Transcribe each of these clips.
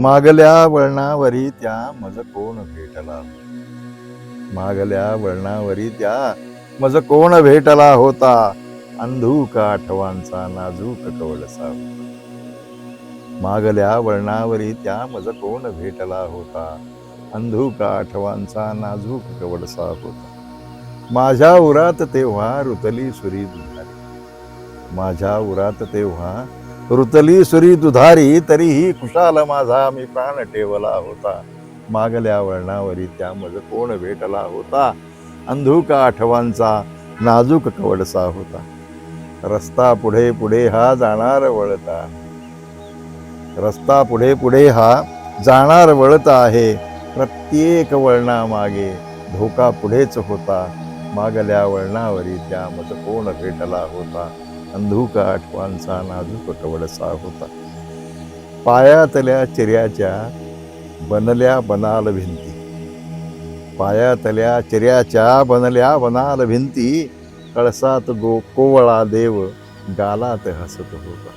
मागल्या वळणावरी त्या मज कोण भेटला? मागल्या वळणावरी त्या मज कोण भेटला होता? अंधूक आठवांचा नाजूक कवळसा. मागल्या वळणावरी त्या मज कोण भेटला होता? अंधूक आठवांचा नाजूक कवळसा होता. माझ्या उरात तेव्हा रुतली सुरी दुधारी माझ्या उरात तेव्हा रुतली सुरी दुधारी तरीही कुशाल माझा मी प्राण ठेवला होता. मागल्या वळणावरी त्यामज कोण भेटला होता? अंधुका आठवांचा नाजूक कवडसा होता. रस्ता पुढे पुढे हा जाणार वळता. रस्ता पुढे पुढे हा जाणार वळता आहे. प्रत्येक वळणामागे धोका पुढेच होता. मागल्या वळणावरी त्यामज कोण भेटला होता? अंधुका आठवांचा नाजूक कवडसा होता. पायातल्या चिऱ्याच्या बनल्या बनाल भिंती. पायातल्या चिऱ्याच्या बनल्या बनाल भिंती. कळसात गो कोवळा देव गालात हसत होता.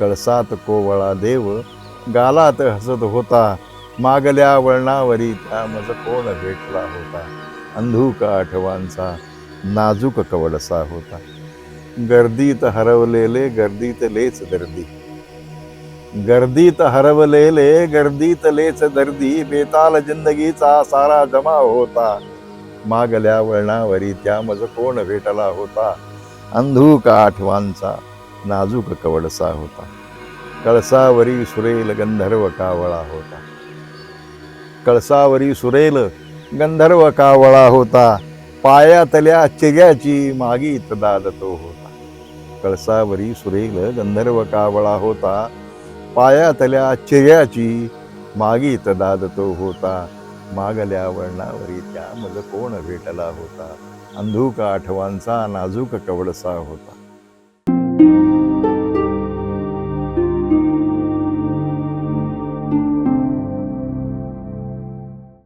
कळसात कोवळा देव गालात हसत होता. मागल्या वळणावरी त्या मज कोण भेटला होता? अंधुका आठवांचा नाजूक कवडसा होता. गर्दीत हरवलेले गर्दीत लेच दर्दी. गर्दीत हरवलेले गर्दीत लेच दर्दी बेताल जिंदगीचा सारा जमा होता. मागल्या वळणावरी त्या मज कोण भेटला होता? अंधूक आठवांचा नाजूक कवडसा होता. कळसावरी सुरेल गंधर्व कावळा होता. कळसावरी सुरेल गंधर्व कावळा होता. पायातल्या चिग्याची मागीत दाद तो होता. कळसावरी सुरेल गंधर्व कावळा होता. पायातल्या चिऱ्याची मागीत दाद तो होता. मागल्या वळणावरी त्या मज कोण भेटला होता. अंधूक आठवांचा नाजूक कवडसा होता.